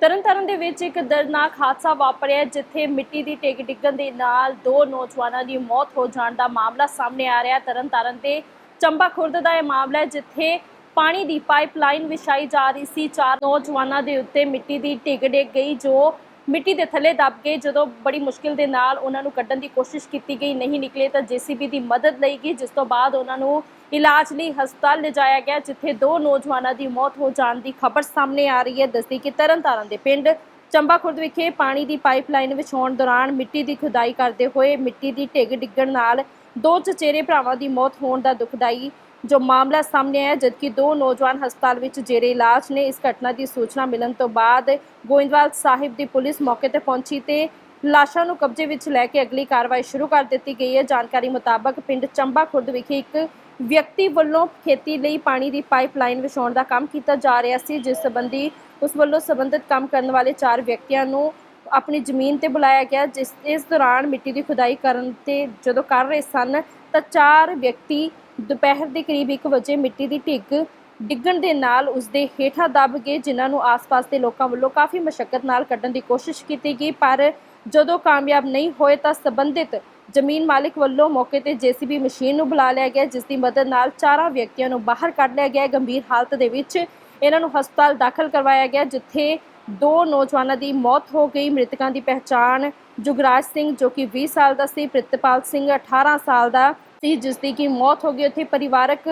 ਤਰਨਤਾਰਨ ਦੇ ਵਿੱਚ ਇੱਕ ਦਰਦਨਾਕ ਹਾਦਸਾ ਵਾਪਰਿਆ ਜਿੱਥੇ ਮਿੱਟੀ ਦੀ ਟਿੱਗ ਡਿੱਗਣ ਦੇ ਨਾਲ ਦੋ ਨੌਜਵਾਨਾਂ ਦੀ ਮੌਤ ਹੋ ਜਾਣ ਦਾ ਮਾਮਲਾ ਸਾਹਮਣੇ ਆ ਰਿਹਾ ਤਰਨਤਾਰਨ ਦੇ ਚੰਬਾ ਖੁਰਦ ਦਾ ਇਹ ਮਾਮਲਾ ਜਿੱਥੇ ਪਾਣੀ ਦੀ ਪਾਈਪਲਾਈਨ ਵਿਛਾਈ ਜਾ ਰਹੀ ਸੀ। ਚਾਰ ਨੌਜਵਾਨਾਂ ਦੇ ਉੱਤੇ ਮਿੱਟੀ ਦੀ ਢਿੱਗ ਡਿੱਗ ਗਈ, ਜੋ ਮਿੱਟੀ ਦੇ ਥੱਲੇ ਦਬ ਗਏ ਜਦੋਂ ਬੜੀ ਮੁਸ਼ਕਿਲ ਦੇ ਨਾਲ ਉਹਨਾਂ ਨੂੰ ਕੱਢਣ ਦੀ ਕੋਸ਼ਿਸ਼ ਕੀਤੀ ਗਈ, ਨਹੀਂ ਨਿਕਲੇ ਤਾਂ ਜੀਸੀਬੀ ਦੀ ਮਦਦ ਲਈ ਗਈ, ਜਿਸ ਤੋਂ ਬਾਅਦ ਉਹਨਾਂ ਨੂੰ ਇਲਾਜ ਲਈ ਹਸਪਤਾਲ ਲਿਜਾਇਆ ਗਿਆ, ਜਿੱਥੇ ਦੋ ਨੌਜਵਾਨਾਂ ਦੀ ਮੌਤ ਹੋ ਜਾਣ ਦੀ ਖਬਰ ਸਾਹਮਣੇ ਆ ਰਹੀ ਹੈ। ਦੱਸਦੀ ਕਿ ਤਰਨਤਾਰਨ ਦੇ ਪਿੰਡ ਚੰਬਾ ਖੁਰਦ ਵਿਖੇ ਪਾਣੀ ਦੀ ਪਾਈਪਲਾਈਨ ਵਿਛਾਉਣ ਦੌਰਾਨ ਮਿੱਟੀ ਦੀ ਖੁਦਾਈ ਕਰਦੇ ਹੋਏ ਮਿੱਟੀ ਦੀ ਢਿੱਗ ਡਿੱਗਣ ਨਾਲ ਦੋ ਚਚੇਰੇ ਭਰਾਵਾਂ ਦੀ ਮੌਤ ਹੋਣ ਦਾ ਦੁਖਦਾਈ ਜੋ ਮਾਮਲਾ ਸਾਹਮਣੇ ਆਇਆ, ਜਦਕਿ ਦੋ ਨੌਜਵਾਨ ਹਸਪਤਾਲ ਵਿੱਚ ਜੇਰੇ ਇਲਾਜ ਨੇ ਇਸ ਘਟਨਾ ਦੀ ਸੂਚਨਾ ਮਿਲਣ ਤੋਂ ਬਾਅਦ ਗੋਇੰਦਵਾਲ ਸਾਹਿਬ ਦੀ ਪੁਲਿਸ ਮੌਕੇ ਤੇ ਪਹੁੰਚੀ ਤੇ ਲਾਸ਼ਾਂ ਨੂੰ ਕਬਜ਼ੇ ਵਿੱਚ ਲੈ ਕੇ ਅਗਲੀ ਕਾਰਵਾਈ ਸ਼ੁਰੂ ਕਰ ਦਿੱਤੀ ਗਈ ਹੈ। ਜਾਣਕਾਰੀ ਮੁਤਾਬਕ ਪਿੰਡ ਚੰਬਾ ਖੁਰਦ ਵਿਖੇ ਇੱਕ ਵਿਅਕਤੀ ਵੱਲੋਂ ਖੇਤੀ ਲਈ ਪਾਣੀ ਦੀ ਪਾਈਪਲਾਈਨ ਵਿਛਾਉਣ ਦਾ ਕੰਮ ਕੀਤਾ ਜਾ ਰਿਹਾ ਸੀ, ਜਿਸ ਸੰਬੰਧੀ ਉਸ ਵੱਲੋਂ ਸੰਬੰਧਿਤ ਕੰਮ ਕਰਨ ਵਾਲੇ ਚਾਰ ਵਿਅਕਤੀਆਂ ਨੂੰ ਆਪਣੀ ਜ਼ਮੀਨ ਤੇ ਬੁਲਾਇਆ ਗਿਆ, ਜਿਸ, ਇਸ ਦੌਰਾਨ ਮਿੱਟੀ ਦੀ ਖੁਦਾਈ ਕਰਨ ਤੇ ਜਦੋਂ ਕਰ ਰਹੇ ਸਨ, ਤਾਂ ਚਾਰ ਵਿਅਕਤੀ ਦੁਪਹਿਰ ਦੇ ਕਰੀਬ 1 ਵਜੇ ਮਿੱਟੀ ਦੀ ਢਿੱਗ ਡਿੱਗਣ ਦੇ ਨਾਲ ਉਸ ਦੇ ਹੇਠਾਂ ਦੱਬ ਗਏ, ਜਿਨ੍ਹਾਂ ਨੂੰ ਆਸ-ਪਾਸ ਦੇ ਲੋਕਾਂ ਵੱਲੋਂ ਕਾਫੀ ਮਸ਼ੱਕਤ ਨਾਲ ਕੱਢਣ ਦੀ ਕੋਸ਼ਿਸ਼ ਕੀਤੀ ਗਈ, ਪਰ ਜਦੋਂ ਕਾਮਯਾਬ ਨਹੀਂ ਹੋਏ ਤਾਂ ਸੰਬੰਧਿਤ ਜ਼ਮੀਨ ਮਾਲਕ ਵੱਲੋਂ ਮੌਕੇ ਤੇ ਜੀਸੀਬੀ ਮਸ਼ੀਨ ਨੂੰ ਬੁਲਾ ਲਿਆ ਗਿਆ ਜਿਸ ਦੀ ਮਦਦ ਨਾਲ ਚਾਰਾਂ ਵਿਅਕਤੀਆਂ ਨੂੰ ਬਾਹਰ ਕੱਢ ਲਿਆ ਗਿਆ। ਗੰਭੀਰ ਹਾਲਤ ਦੇ ਵਿੱਚ ਇਹਨਾਂ ਨੂੰ ਹਸਪਤਾਲ ਦਾਖਲ ਕਰਵਾਇਆ ਗਿਆ, ਜਿੱਥੇ ਦੋ ਨੌਜਵਾਨਾਂ ਦੀ ਮੌਤ ਹੋ ਗਈ। ਮ੍ਰਿਤਕਾਂ ਦੀ ਪਹਿਚਾਣ ਜੁਗਰਾਜ ਸਿੰਘ, ਜੋ ਕਿ 20 ਸਾਲ ਦਾ ਸੀ, ਪ੍ਰਿਤਪਾਲ ਸਿੰਘ 18 ਸਾਲ ਦਾ ਸੀ ਜਿਸ ਦੀ ਕਿ ਮੌਤ ਹੋ ਗਈ। ਉੱਥੇ ਪਰਿਵਾਰਕ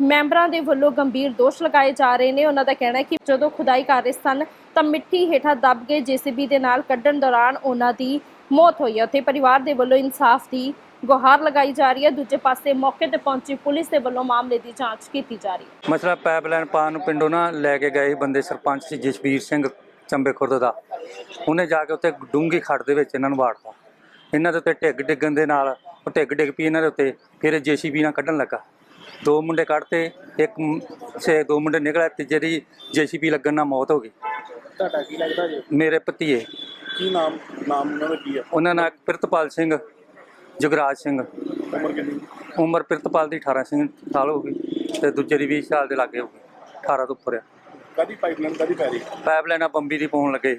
ਮੈਂਬਰਾਂ ਦੇ ਵੱਲੋਂ ਗੰਭੀਰ ਦੋਸ਼ ਲਗਾਏ ਜਾ ਰਹੇ ਨੇ। ਉਹਨਾਂ ਦਾ ਕਹਿਣਾ ਹੈ ਕਿ ਜਦੋਂ ਖੁਦਾਈ ਕਰ ਰਹੇ ਸਨ, ਤਾਂ ਮਿੱਟੀ ਹੇਠਾਂ ਦਬ ਕੇ ਜੀਸੀਬੀ ਦੇ ਨਾਲ ਕੱਢਣ ਦੌਰਾਨ ਉਹਨਾਂ ਦੀ ਮੌਤ ਹੋਈ ਹੈ। ਉੱਥੇ ਪਰਿਵਾਰ ਦੇ ਵੱਲੋਂ ਇਨਸਾਫ ਦੀ ਗੁਹਾਰ ਲਗਾਈ ਜਾ ਰਹੀ ਹੈ। ਦੂਜੇ ਪਾਸੇ ਮੌਕੇ ਤੇ ਪਹੁੰਚੀ ਪੁਲਿਸ ਦੇ ਵੱਲੋਂ ਮਾਮਲੇ ਦੀ ਜਾਂਚ ਕੀਤੀ ਜਾ ਰਹੀ ਹੈ। ਮਸਲਾ ਪਾਈਪਲਾਈਨ ਪਾਣ ਨੂੰ ਪਿੰਡੋਂ ਨਾ ਲੈ ਕੇ ਗਏ ਸੀ ਬੰਦੇ ਸਰਪੰਚ ਸੀ ਜਸਵੀਰ ਸਿੰਘ ਚੰਬੇ ਖੁਰਦ ਦਾ। ਉਹਨੇ ਜਾ ਕੇ ਉੱਤੇ ਡੂੰਗੀ ਖੱਡ ਦੇ ਵਿੱਚ ਇਹਨਾਂ ਨੂੰ ਵਾੜਤਾ। ਇਹਨਾਂ ਦੇ ਉੱਤੇ ਢਿੱਗ ਡਿੱਗਣ ਦੇ ਨਾਲ ਉਹ ਢਿੱਗ ਡਿੱਗ ਪਈ ਇਹਨਾਂ ਦੇ ਉੱਤੇ, ਫਿਰ ਜੀਸੀਬੀ ਨਾਲ ਕੱਢਣ ਲੱਗਾ। ਦੋ ਮੁੰਡੇ ਕੱਢਤੇ ਇੱਕ ਛੇ ਦੋ ਮੁੰਡੇ ਨਿਕਲੇ ਤੇ ਜਿਹੜੀ ਜੀਸੀਬੀ ਲੱਗਣ ਨਾਲ ਮੌਤ ਹੋ ਗਈ। ਤੁਹਾਡਾ ਕੀ ਲੱਗਦਾ ਜੀ? ਮੇਰੇ ਭਤੀਏ। ਕੀ ਨਾਮ ਨਾਮ ਉਹਨਾਂ ਦਾ ਕੀ ਆ? ਉਹਨਾਂ ਨਾਲ ਪ੍ਰਿਤਪਾਲ ਸਿੰਘ ਜੁਗਰਾਜ ਸਿੰਘ। ਉਮਰ ਕਿੰਨੀ? ਉਮਰ ਪ੍ਰਿਤਪਾਲ ਦੀ 18 ਸਿੰਘ ਸਾਲ ਹੋ ਗਈ ਤੇ ਦੂਜੇ ਦੀ 20 ਸਾਲ ਦੇ ਲਾਗੇ ਹੋ ਗਈ 18 ਤੋਂ ਉੱਪਰ ਆ। ਕਦੀ ਪਾਈਪਲਾਈਨ ਕਦੀ ਪੈ ਰਹੀ? ਪਾਈਪਲਾਈਨਾਂ ਬੰਬੀ ਦੀ ਪਾਉਣ ਲੱਗੇ।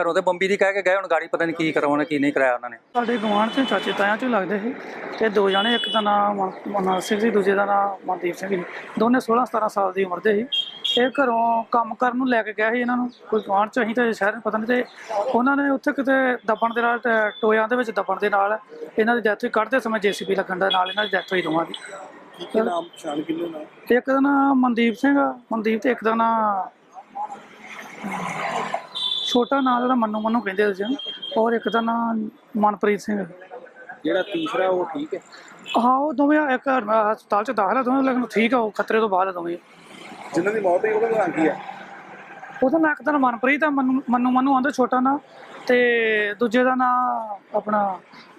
ਘਰੋਂ ਤੇ ਬੰਬੀ ਦੀ ਕਹਿ ਕੇ ਗਏ ਹੁਣ ਗਾੜੀ ਪਤਾ ਨਹੀਂ ਕੀ ਕਰਾਉਣਾ ਕੀ ਨਹੀਂ ਕਰਾਇਆ ਉਹਨਾਂ ਨੇ। ਸਾਡੇ ਗੁਆਂਢ ਚ ਚਾਚੇ ਤਾਇਆਂ ਚ ਲੱਗਦੇ ਸੀ। ਤੇ ਦੋ ਜਣੇ ਇੱਕ ਦਾ ਨਾਮ ਮਨਰ ਸਿੰਘ ਸੀ ਦੂਜੇ ਦਾ ਨਾਮ ਮਨਦੀਪ ਸਿੰਘ ਸੀ। ਦੋਨੇ 16 17 ਸਾਲ ਦੀ ਉਮਰ ਦੇ ਸੀ। ਇਹ ਘਰੋਂ ਕੰਮ ਕਰਨ ਨੂੰ ਲੈ ਕੇ ਗਿਆ ਸੀ ਇਹਨਾਂ ਨੂੰ। ਕੋਈ ਗੁਆਂਢ ਚ ਅਸੀਂ ਤਾਂ ਸ਼ਹਿਰ ਪਤਾ ਨਹੀਂ ਤੇ ਉਹਨਾਂ ਨੇ ਉੱਥੇ ਕਿਤੇ ਦਬਣ ਦੇ ਨਾਲ ਟੋਇਆਂ ਦੇ ਵਿੱਚ ਦਬਣ ਦੇ ਨਾਲ ਇਹਨਾਂ ਦੀ ਡੈਥ ਹੋਈ। ਕੱਢਦੇ ਸਮੇਂ ਜੀਸੀਬੀ ਲੱਗਣ ਦੇ ਨਾਲ ਇਹਨਾਂ ਦੀ ਡੈਥ ਹੋਈ ਦੋਵਾਂ ਦੀ। ਕੀ ਕੀ ਨਾਮ ਪਛਾਣ ਕਿੰਨੇ ਨਾਮ ਇੱਕ ਦਾ ਨਾਮ ਮਨਦੀਪ ਸਿੰਘ ਮਨਦੀਪ ਤੇ ਇੱਕ ਦਾ ਨਾਮ ਛੋਟਾ ਨਾਮ ਜਿਹੜਾ ਮੰਨੂ ਮੰਨੂ ਕਹਿੰਦੇ ਸੀ ਔਰ ਇੱਕ ਦਾ ਨਾਮ ਮਨਪ੍ਰੀਤ ਸਿੰਘ ਜਿਹੜਾ ਤੀਸਰਾ ਉਹ ਠੀਕ ਹੈ। ਹਾਂ ਉਹ ਦੋਵੇਂ ਇੱਕ ਹਸਪਤਾਲ ਚ ਦਾਖਲ ਆ ਦੋਵੇਂ ਲੇਕਿਨ ਠੀਕ ਆ ਉਹ ਖਤਰੇ ਤੋਂ ਬਾਹਰ ਆ ਦੋਵੇਂ। ਜਿਨ੍ਹਾਂ ਦੀ ਮੌਤ ਹੋਈ ਉਹਦਾ ਨਾਮ ਕੀ ਆ? ਉਹਦਾ ਨਾਂ ਇੱਕ ਦਾ ਨਾਂ ਮਨਪ੍ਰੀਤ ਆ ਮੰਨੂ ਮੰਨੂ ਮੰਨੂ ਆਂਦੇ ਛੋਟਾ ਨਾਂ ਤੇ ਦੂਜੇ ਦਾ ਨਾਂ ਆਪਣਾ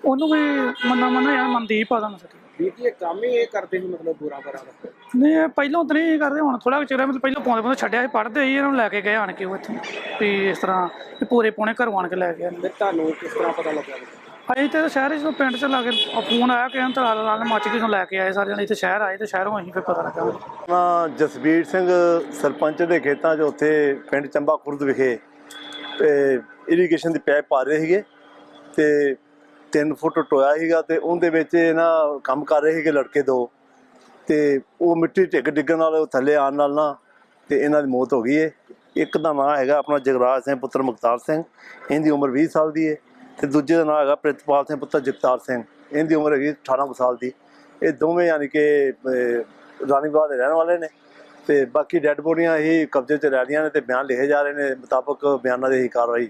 ਉਹਨੂੰ ਵੀ ਮੰਨਾ ਮੰਨਾ ਯਾਰ ਮਨਦੀਪ ਆ ਦਾ ਨਾਂ ਸੱਚ। ਵੀਰ ਜੀ ਇਹ ਕੰਮ ਹੀ ਇਹ ਕਰਦੇ ਸੀ ਮਤਲਬ ਬੁਰਾ ਬਰਾ ਦਾ? ਨਹੀਂ ਇਹ ਪਹਿਲਾਂ ਤਾਂ ਨਹੀਂ ਕਰਦੇ ਹੁਣ ਥੋੜਾ ਚਿਰ ਮਤਲਬ ਪਹਿਲਾਂ ਪਾਉਂਦੇ ਪਾਉਂਦੇ ਛੱਡਿਆ ਸੀ ਪੜ੍ਹਦੇ ਸੀ ਇਹਨਾਂ ਨੂੰ ਲੈ ਕੇ ਗਏ ਆਣ ਕੇ ਉਹ ਇੱਥੇ। ਵੀ ਇਸ ਤਰ੍ਹਾਂ ਵੀ ਪੂਰੇ ਪੌਣੇ ਘਰੋਂ ਆਣ ਕੇ ਲੈ ਕੇ ਆਏ ਫਿਰ ਤੁਹਾਨੂੰ ਕਿਸ ਤਰ੍ਹਾਂ ਪਤਾ ਲੱਗਾ ਅਸੀਂ ਤੇ ਸ਼ਹਿਰ ਜਦੋਂ ਪਿੰਡ ਚ ਲਾ ਕੇ ਫੋਨ ਆਇਆ ਕਿ ਇਹਨਾਂ ਨਾਲ ਨਾਲ ਮੱਚ ਕੇ ਲੈ ਕੇ ਆਏ ਸਾਰੇ ਜਣੇ ਇੱਥੇ ਸ਼ਹਿਰ ਆਏ ਤੇ ਸ਼ਹਿਰੋਂ ਅਸੀਂ ਫਿਰ ਪਤਾ ਲੱਗਾ। ਮੈਂ ਜਸਬੀਰ ਸਿੰਘ ਸਰਪੰਚ ਦੇ ਖੇਤਾਂ 'ਚ ਉੱਥੇ ਪਿੰਡ ਚੰਬਾ ਖੁਰਦ ਵਿਖੇ ਤੇ ਇਰੀਗੇਸ਼ਨ ਦੀ ਪਾਈਪ ਪਾ ਰਹੇ ਸੀਗੇ ਤੇ 3 ਫੁੱਟ ਟੋਇਆ ਸੀਗਾ ਤੇ ਉਹਦੇ ਵਿੱਚ ਨਾ ਕੰਮ ਕਰ ਰਹੇ ਸੀਗੇ ਲੜਕੇ ਦੋ। ਤੇ ਉਹ ਮਿੱਟੀ ਢਿੱਗ ਡਿੱਗਣ ਨਾਲ ਉਹ ਥੱਲੇ ਆਉਣ ਨਾਲ ਨਾ ਤੇ ਇਹਨਾਂ ਦੀ ਮੌਤ ਹੋ ਗਈ ਏ। ਇੱਕ ਦਾ ਨਾਂ ਹੈਗਾ ਆਪਣਾ ਜਗਰਾਜ ਸਿੰਘ ਪੁੱਤਰ ਮੁਖਤਾਰ ਸਿੰਘ। ਇਹਦੀ ਉਮਰ 20 ਸਾਲ ਦੀ ਏ ਤੇ ਦੂਜੇ ਦਾ ਨਾਂ ਹੈਗਾ ਪ੍ਰਿਤਪਾਲ ਸਿੰਘ ਪੁੱਤਰ ਜਗਤਾਰ ਸਿੰਘ। ਇਹਦੀ ਉਮਰ ਹੈਗੀ 18 ਕੁ ਸਾਲ ਦੀ। ਇਹ ਦੋਵੇਂ ਯਾਨੀ ਕਿ ਅਹ, ਰਾਣੀਵਾਲ ਦੇ ਰਹਿਣ ਵਾਲੇ ਨੇ ਤੇ ਬਾਕੀ ਡੈੱਡ ਬੋਡੀਆਂ ਹੀ ਕਬਜ਼ੇ 'ਚ ਰਹਿ ਰਹੀਆਂ ਨੇ ਤੇ ਬਿਆਨ ਲਿਖੇ ਜਾ ਰਹੇ ਨੇ ਮੁਤਾਬਕ ਬਿਆਨਾਂ ਦੀ ਹੀ ਕਾਰਵਾਈ